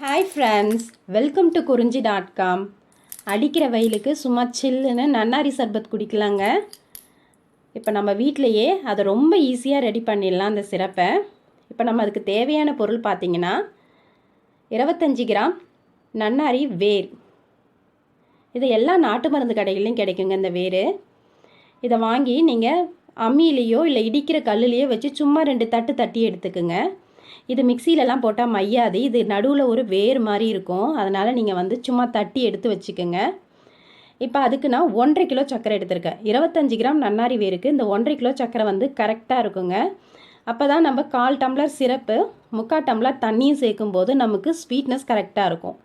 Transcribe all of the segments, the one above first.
Hi friends welcome to Kurinji dot com அடிக்கிற வயலுக்கு சும்மா சில்லுன்னு நன்னாரி சர்பத் குடிக்கலாங்க. இப்போ நம்ம வீட்டிலையே அதை ரொம்ப ஈஸியாக ரெடி பண்ணிடலாம் அந்த சிறப்பை இப்போ நம்ம அதுக்கு தேவையான பொருள் பார்த்தீங்கன்னா இருபத்தஞ்சி கிராம் நன்னாரி வேர். இது எல்லா நாட்டு மருந்து கடைகள்லையும் கிடைக்குங்க இந்த வேர். இதை வாங்கி நீங்கள் அம்மியிலேயோ இல்லை இடிக்கிற கல்லுலேயோ வச்சு சும்மா ரெண்டு தட்டு தட்டி எடுத்துக்குங்க. இது மிக்சியிலலாம் போட்டால் மையாது. இது நடுவில் ஒரு வேர் மாதிரி இருக்கும். அதனால் நீங்கள் வந்து சும்மா தட்டி எடுத்து வச்சுக்கோங்க. இப்போ அதுக்கு நான் ஒன்றரை கிலோ சர்க்கரை எடுத்திருக்கேன். இருபத்தஞ்சி கிராம் நன்னாரி வேருக்கு. இந்த ஒன்றரை கிலோ சர்க்கரை வந்து கரெக்டாக இருக்குங்க. அப்போ தான் நம்ம கால் டம்ளர் சிரப்பு முக்கால் டம்ளர் தண்ணியும் சேர்க்கும்போது நமக்கு ஸ்வீட்னஸ் கரெக்டாக இருக்கும்.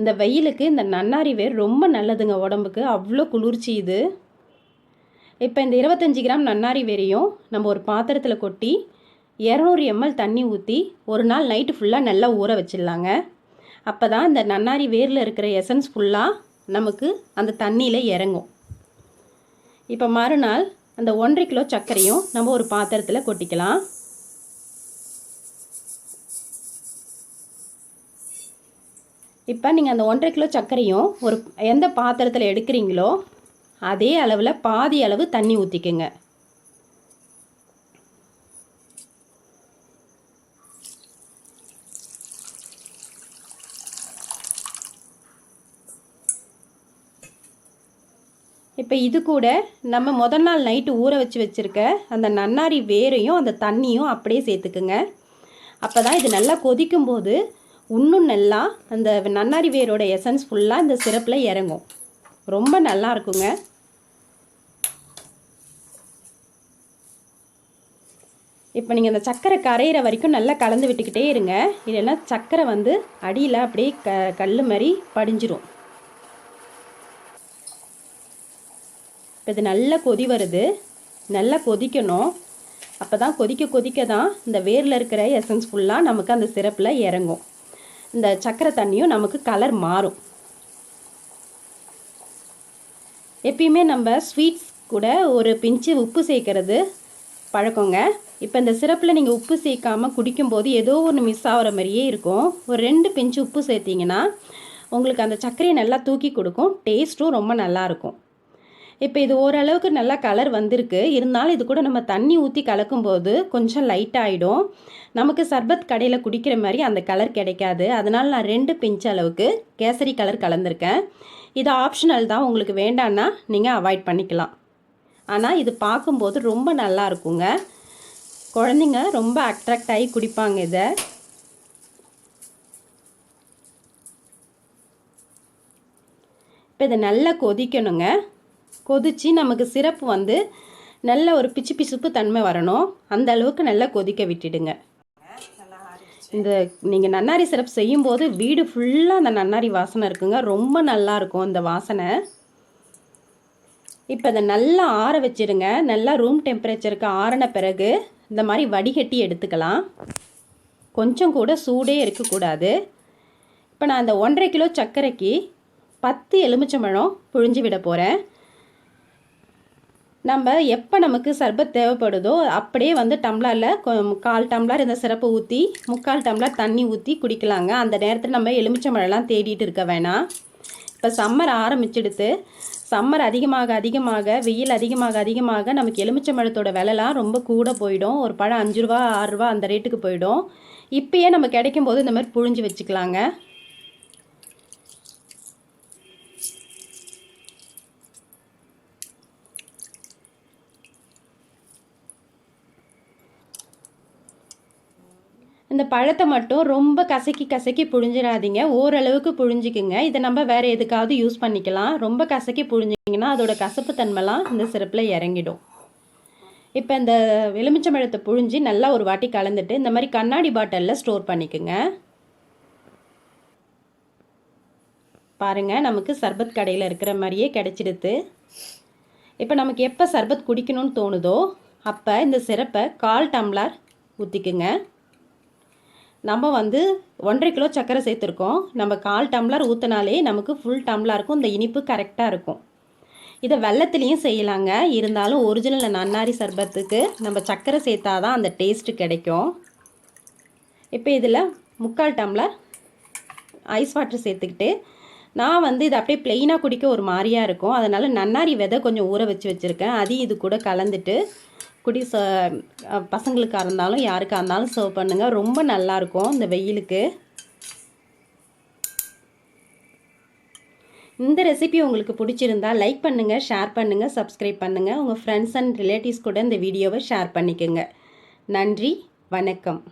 இந்த வெயிலுக்கு இந்த நன்னாரி வேர் ரொம்ப நல்லதுங்க உடம்புக்கு. அவ்வளோ குளிர்ச்சி இது. இப்போ இந்த இருபத்தஞ்சி கிராம் நன்னாரி வேரையும் நம்ம ஒரு பாத்திரத்தில் கொட்டி இரநூறு எம்எல் தண்ணி ஊற்றி ஒரு நாள் நைட்டு ஃபுல்லாக நல்லா ஊற வச்சிடலாங்க. அப்போ தான் இந்த நன்னாரி வேரில் இருக்கிற எசன்ஸ் ஃபுல்லாக நமக்கு அந்த தண்ணியில் இறங்கும். இப்போ மறுநாள் அந்த ஒன்றரை கிலோ சர்க்கரையும் நம்ம ஒரு பாத்திரத்தில் கொட்டிக்கலாம். இப்போ நீங்கள் அந்த ஒன்றரை கிலோ சர்க்கரையும் ஒரு எந்த பாத்திரத்தில் எடுக்கிறீங்களோ அதே அளவில் பாதி அளவு தண்ணி ஊற்றிக்கோங்க இப்போ இது கூட நம்ம முதல் நாள் நைட்டு ஊற வச்சு வச்சுருக்க அந்த நன்னாரி வேரையும் அந்த தண்ணியும் அப்படியே சேர்த்துக்குங்க. அப்போ தான் இது நல்லா கொதிக்கும் போது இன்னும் நல்லா அந்த நன்னாரி வேரோட எசன்ஸ் ஃபுல்லாக இந்த சிரப்பில் இறங்கும். ரொம்ப நல்லா இருக்குங்க. இப்போ நீங்கள் அந்த சக்கரை கரையிற வரைக்கும் நல்லா கலந்து விட்டுக்கிட்டே இருங்க. இல்லைன்னா சக்கரை வந்து அடியில் அப்படியே க கல் மாதிரி படிஞ்சிரும். இப்போ இது நல்லா கொதி வருது. நல்லா கொதிக்கணும். அப்போ தான் கொதிக்க கொதிக்க தான் இந்த வேரில் இருக்கிற எசன்ஸ் ஃபுல்லாக நமக்கு அந்த சிரப்பில் இறங்கும். இந்த சக்கரை தண்ணியும் நமக்கு கலர் மாறும். எப்பயுமே நம்ம ஸ்வீட்ஸ் கூட ஒரு பிஞ்சு உப்பு சேர்க்கறது பழக்கங்க. இப்போ இந்த சிரப்பில் நீங்கள் உப்பு சேர்க்காமல் குடிக்கும்போது ஏதோ ஒன்று மிஸ் ஆகிற மாதிரியே இருக்கும். ஒரு ரெண்டு பிஞ்சு உப்பு சேர்த்திங்கன்னா உங்களுக்கு அந்த சர்க்கரையை நல்லா தூக்கி கொடுக்கும். டேஸ்ட்டும் ரொம்ப நல்லாயிருக்கும் இப்போ இது ஓரளவுக்கு நல்லா கலர் வந்திருக்கு. இருந்தாலும் இது கூட நம்ம தண்ணி ஊற்றி கலக்கும்போது கொஞ்சம் லைட் ஆகிடும் நமக்கு சர்பத் கடையில் குடிக்கிற மாதிரி அந்த கலர் கிடைக்காது. அதனால் நான் ரெண்டு பிஞ்ச் அளவுக்கு கேசரி கலர் கலந்துருக்கேன். இது ஆப்ஷனல் தான். உங்களுக்கு வேண்டான்னா நீங்கள் அவாய்ட் பண்ணிக்கலாம். ஆனால் இது பார்க்கும்போது ரொம்ப நல்லா இருக்குங்க. குழந்தைங்க ரொம்ப அட்ராக்ட் ஆகி குடிப்பாங்க இதை. இப்போ இதை நல்லா கொதிக்கணுங்க. கொதித்து நமக்கு சிரப்பு வந்து நல்ல ஒரு பிச்சு பிசுப்பு தன்மை வரணும். அந்த அளவுக்கு நல்லா கொதிக்க விட்டுடுங்க. இந்த நீங்கள் நன்னாரி சிரப் செய்யும்போது வீடு ஃபுல்லாக அந்த நன்னாரி வாசனை இருக்குங்க. ரொம்ப நல்லா இருக்கும் அந்த வாசனை. இப்போ அதை நல்லா ஆற வச்சிடுங்க நல்லா ரூம் டெம்பரேச்சருக்கு ஆறின பிறகு இந்த மாதிரி வடிகட்டி எடுத்துக்கலாம். கொஞ்சம் கூட சூடே இருக்கக்கூடாது. இப்போ நான் அந்த ஒன்றரை கிலோ சர்க்கரைக்கு பத்து எலுமிச்சம்பழம் புழிஞ்சு விட போகிறேன் நம்ம எப்போ நமக்கு சர்பத் தேவைப்படுதோ அப்படியே வந்து டம்ளரில் கால் டம்ளர் இந்த சிறப்பு ஊற்றி முக்கால் டம்ளர் தண்ணி ஊற்றி குடிக்கலாங்க. அந்த நேரத்தில் நம்ம எலுமிச்சம்பழம்லாம் தேடிட்டு இருக்க வேணாம். இப்போ சம்மர் ஆரம்பிச்சிடுத்து. சம்மர் அதிகமாக அதிகமாக வெயில் அதிகமாக அதிகமாக நமக்கு எலுமிச்சம்பழத்தோட விலைலாம் ரொம்ப கூட போயிடும். ஒரு பழம் அஞ்சு ரூபா ஆறுரூவா அந்த ரேட்டுக்கு போயிடும். இப்பயே நம்ம கிடைக்கும் போது இந்த மாதிரி புழிஞ்சு வச்சுக்கலாங்க. இந்த பழத்தை மட்டும் ரொம்ப கசக்கி கசக்கி புழிஞ்சிடாதீங்க. ஓரளவுக்கு புழிஞ்சிக்குங்க. இதை நம்ம வேறு எதுக்காவது யூஸ் பண்ணிக்கலாம். ரொம்ப கசக்கி புழிஞ்சிங்கன்னா அதோட கசப்பு தன்மைலாம் இந்த சிறப்பில் இறங்கிடும். இப்போ இந்த எலுமிச்சம்பழத்தை புழிஞ்சி நல்லா ஒரு வாட்டி கலந்துட்டு இந்த மாதிரி கண்ணாடி பாட்டிலில் ஸ்டோர் பண்ணிக்கோங்க. பாருங்கள் நமக்கு சர்பத் கடையில் இருக்கிற மாதிரியே கிடச்சிடுது. இப்போ நமக்கு எப்போ சர்பத் குடிக்கணும்னு தோணுதோ அப்போ இந்த சிறப்பை கால் டம்ளர் ஊற்றிக்குங்க நம்ம வந்து ஒன்றரை கிலோ சர்க்கரை சேர்த்துருக்கோம். நம்ம கால் டம்ளர் ஊற்றினாலே நமக்கு ஃபுல் டம்ளருக்கும் இந்த இனிப்பு கரெக்டாக இருக்கும். இதை வெள்ளத்துலேயும் செய்யலாங்க. இருந்தாலும் ஒரிஜினல் நன்னாரி சர்பத்துக்கு நம்ம சர்க்கரை சேர்த்தா தான் அந்த டேஸ்ட்டு கிடைக்கும். இப்போ இதில் முக்கால் டம்ளர் ஐஸ் வாட்டர் சேர்த்துக்கிட்டு நான் வந்து இது அப்படியே ப்ளெயினாக குடிக்க ஒரு மாதிரியாக இருக்கும். அதனால் நன்னாரி விதை கொஞ்சம் ஊற வச்சு வச்சுருக்கேன். அதையும் இது கூட கலந்துட்டு குடி ச பசங்களுக்காக இருந்தாலும் யாருக்காக இருந்தாலும் சர்வ் பண்ணுங்கள் ரொம்ப நல்லாயிருக்கும் இந்த வெயிலுக்கு. இந்த ரெசிபி உங்களுக்கு பிடிச்சிருந்தா லைக் பண்ணுங்கள் ஷேர் பண்ணுங்கள் சப்ஸ்கிரைப் பண்ணுங்கள் உங்கள் ஃப்ரெண்ட்ஸ் அண்ட் ரிலேட்டிவ்ஸ் கூட இந்த வீடியோவை ஷேர் பண்ணிக்கோங்க. நன்றி வணக்கம்.